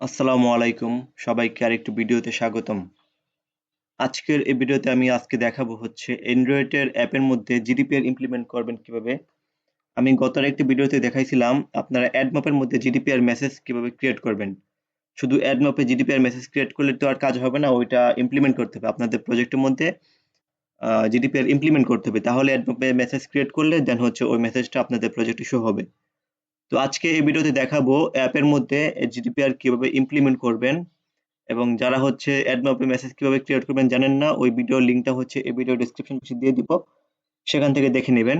আসসালামু আলাইকুম। সবাইকে আরেকটু ভিডিওতে স্বাগতম। আজকের এই ভিডিওতে আমি আজকে দেখাবো হচ্ছে অ্যান্ড্রয়েডের অ্যাপের মধ্যে জিডিপিআর ইমপ্লিমেন্ট করবেন কীভাবে। আমি গত একটি ভিডিওতে দেখাইছিলাম আপনারা অ্যাডমপের মধ্যে জিডিপিআর মেসেজ কীভাবে ক্রিয়েট করবেন। শুধু অ্যাডমপে জিডিপিআর মেসেজ ক্রিয়েট করলে তো আর কাজ হবে না, ওইটা ইমপ্লিমেন্ট করতে হবে আপনাদের প্রজেক্টের মধ্যে জিডিপিআর ইমপ্লিমেন্ট করতে হবে। তাহলে অ্যাডমপে মেসেজ ক্রিয়েট করলে দেন হচ্ছে ওই মেসেজটা আপনাদের প্রজেক্টে শো হবে। তো আজকে এই ভিডিওতে দেখাবো অ্যাপের মধ্যে জিডিপিআর কীভাবে ইমপ্লিমেন্ট করবেন এবং যারা হচ্ছে অ্যাডমপে মেসেজ কীভাবে ক্রিয়েট করবেন জানেন না, ওই ভিডিওর লিঙ্কটা হচ্ছে এই ভিডিও ডিসক্রিপশন বক্সে দিয়ে দিব। সেখান থেকে দেখে নেবেন।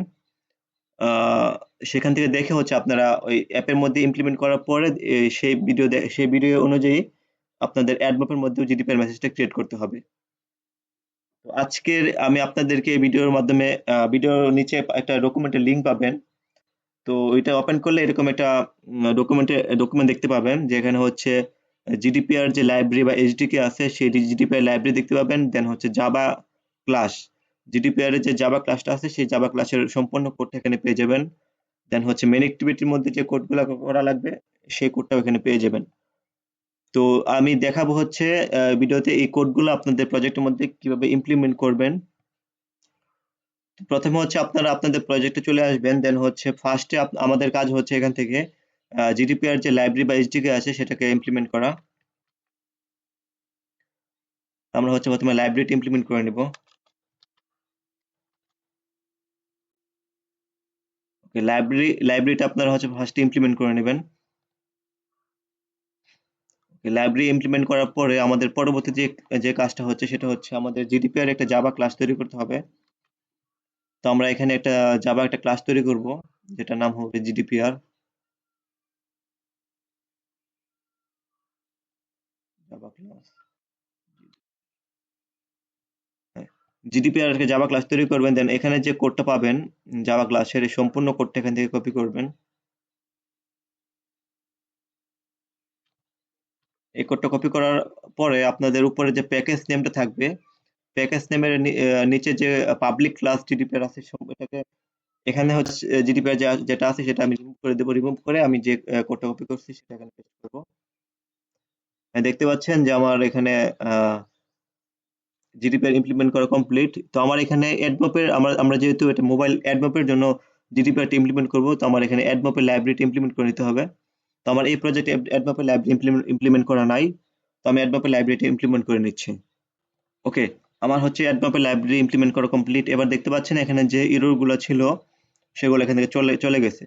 সেখান থেকে দেখে হচ্ছে আপনারা ওই অ্যাপের মধ্যে ইমপ্লিমেন্ট করার পরে সেই ভিডিও সেই ভিডিও অনুযায়ী আপনাদের অ্যাডমপের মধ্যেও জিডিপিআর মেসেজটা ক্রিয়েট করতে হবে। আজকের আমি আপনাদেরকে ভিডিওর মাধ্যমে ভিডিওর নিচে একটা ডকুমেন্টের লিঙ্ক পাবেন। তো এটা ওপেন করলে এরকম একটা ডকুমেন্টে ডকুমেন্ট দেখতে পাবেন, যেখানে হচ্ছে জিডিপিআর যে লাইব্রেরি বা এইচডিকে আছে, সেই জিডিপিআর লাইব্রেরি দেখতে পাবেন দেন হচ্ছে জাবা ক্লাস জিডিপিআর এর যে জাবা ক্লাসটা আছে, সেই জাবা ক্লাসের সম্পূর্ণ কোডটা এখানে পেয়ে যাবেন। দেন হচ্ছে মেন অ্যাক্টিভিটির মধ্যে যে কোডগুলো করা লাগবে, সেই কোডটাও এখানে পেয়ে যাবেন। তো আমি দেখাবো হচ্ছে ভিডিওতে এই কোডগুলো আপনাদের প্রজেক্টের মধ্যে কীভাবে ইমপ্লিমেন্ট করবেন। প্রথমে হচ্ছে আপনারা আপনাদের প্রজেক্টে চলে আসবেন দেন হচ্ছে ফার্স্টে আমাদের কাজ হচ্ছে এখান থেকে জিডিপিআর যে লাইব্রেরি বা এইচডিকে আছে সেটাকে ইমপ্লিমেন্ট করা। আমরা হচ্ছে প্রথমে লাইব্রেরিটি ইমপ্লিমেন্ট করে নিব। লাইব্রেরি লাইব্রেরিটা আপনারা হচ্ছে ফার্স্টে ইমপ্লিমেন্ট করে নেবেন। লাইব্রেরি ইমপ্লিমেন্ট করার পরে আমাদের পরবর্তী যে যে কাজটা হচ্ছে সেটা হচ্ছে আমাদের জিডিপিআর একটা জাভা ক্লাস তৈরি করতে হবে। তো আমরা এখানে একটা জাভা একটা ক্লাস তৈরি করব যেটা নাম হবে জিডিপিআর জাভা ক্লাস জিডিপিআর কে জাভা ক্লাস তৈরি করবেন দেন এখানে যে কোডটা পাবেন জাভা ক্লাসের এই সম্পূর্ণ কোডটা এখান থেকে কপি করবেন। এই কোডটা কপি করার পরে আপনাদের উপরে যে প্যাকেজ নেমটা থাকবে প্যাকেজ নেমের নিচে যে পাবলিক ক্লাস জিডিপিআর আছে এটাকে, এখানে হচ্ছে জিডিপিআর যেটা আছে, সেটা আমি রিমুভ করে দেবো। রিমুভ করে আমি যে কোডটা কপি করছি, সেটা এখানে পেস্ট করব। দেখতে পাচ্ছেন যে আমার এখানে জিডিপিআর ইমপ্লিমেন্ট করা কমপ্লিট তো আমার এখানে অ্যাডমপের আমরা আমরা যেহেতু এটা মোবাইল অ্যাডমপের জন্য জিডিপিআরটি ইমপ্লিমেন্ট করব, তো আমার এখানে অ্যাডমপের লাইব্রেরিটি ইমপ্লিমেন্ট করে নিতে হবে। তো আমার এই প্রজেক্টে অ্যাডমপের লাইব্রেরি ইমপ্লিমেন্ট করা নাই। তো আমি অ্যাডমপের লাইব্রেরিটি ইমপ্লিমেন্ট করে নিচ্ছি। ওকে আমার হচ্ছে অ্যাডমপের লাইব্রেরি ইমপ্লিমেন্ট করা কমপ্লিট এবার দেখতে পাচ্ছেন এখানে যে ইরোরগুলো ছিল, সেগুলো এখান থেকে চলে চলে গেছে।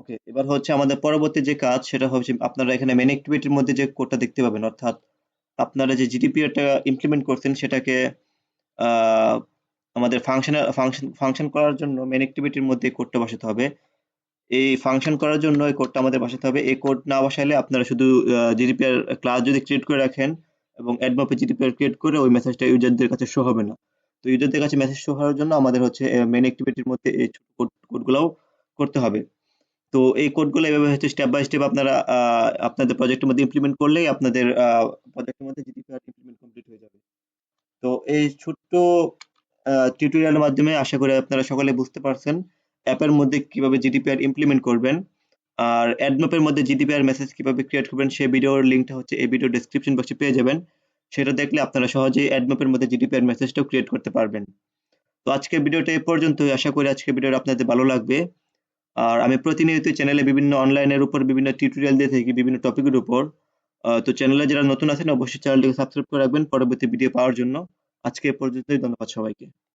ওকে এবার হচ্ছে আমাদের পরবর্তী যে কাজ, সেটা হচ্ছে আপনারা এখানে মেন অ্যাক্টিভিটির মধ্যে যে কোডটা দেখতে পাবেন, অর্থাৎ আপনারা যে জিডিপিআরটা ইমপ্লিমেন্ট করছেন, সেটাকে আমাদের ফাংশন ফাংশন ফাংশন করার জন্য মেন অ্যাক্টিভিটির মধ্যে কোডটা বসাতে হবে। এই ফাংশন করার জন্য এই কোডটা আমাদের বসাতে হবে। এই কোড না বসাইলে আপনারা শুধু জিডিপিআর ক্লাস যদি ক্রিয়েট করে রাখেন এবং অ্যাডমপে জিডিপিআর ক্রিয়েট করে ওই মেসেজটা ইউজারদের কাছে শো হবে না। তো ইউজারদের কাছে মেসেজ শো হওয়ার জন্য আমাদের হচ্ছে মেন অ্যাক্টিভিটির মধ্যে এই কোডগুলোও করতে হবে। তো এই কোডগুলো এভাবে হচ্ছে স্টেপ বাই স্টেপ আপনারা আপনাদের প্রজেক্টের মধ্যে ইমপ্লিমেন্ট করলেই আপনাদের প্রজেক্টের মধ্যে জিডিপিআর ইমপ্লিমেন্ট কমপ্লিট হয়ে যাবে। তো এই ছোট্ট টিউটোরিয়ালের মাধ্যমে আশা করি আপনারা সকলে বুঝতে পারছেন অ্যাপের মধ্যে কীভাবে জিডিপিআর ইমপ্লিমেন্ট করবেন। আর অ্যাডমপের মধ্যে জিডিপিআর মেসেজ কীভাবে ক্রিয়েট করবেন, সেই ভিডিওর লিঙ্কটা হচ্ছে এই ভিডিও ডেসক্রিপশন বক্সে পেয়ে যাবেন। সেটা দেখলে আপনারা সহজেই অ্যাডমপের মধ্যে জিডিপি জিডিপিআর মেসেজটাও ক্রিয়েট করতে পারবেন। তো আজকের ভিডিওটা এই পর্যন্তই। আশা করি আজকের ভিডিওটা আপনাদের ভালো লাগবে। আর আমি প্রতিনিয়ত চ্যানেলে বিভিন্ন অনলাইনের উপর বিভিন্ন টিউটোরিয়াল দিয়ে থাকি বিভিন্ন টপিকের উপর। তো চ্যানেলে যারা নতুন আছেন, অবশ্যই চ্যানেলটিকে সাবস্ক্রাইব করে রাখবেন। পরবর্তী ভিডিও পাওয়ার জন্য। আজকে এ পর্যন্তই। ধন্যবাদ সবাইকে।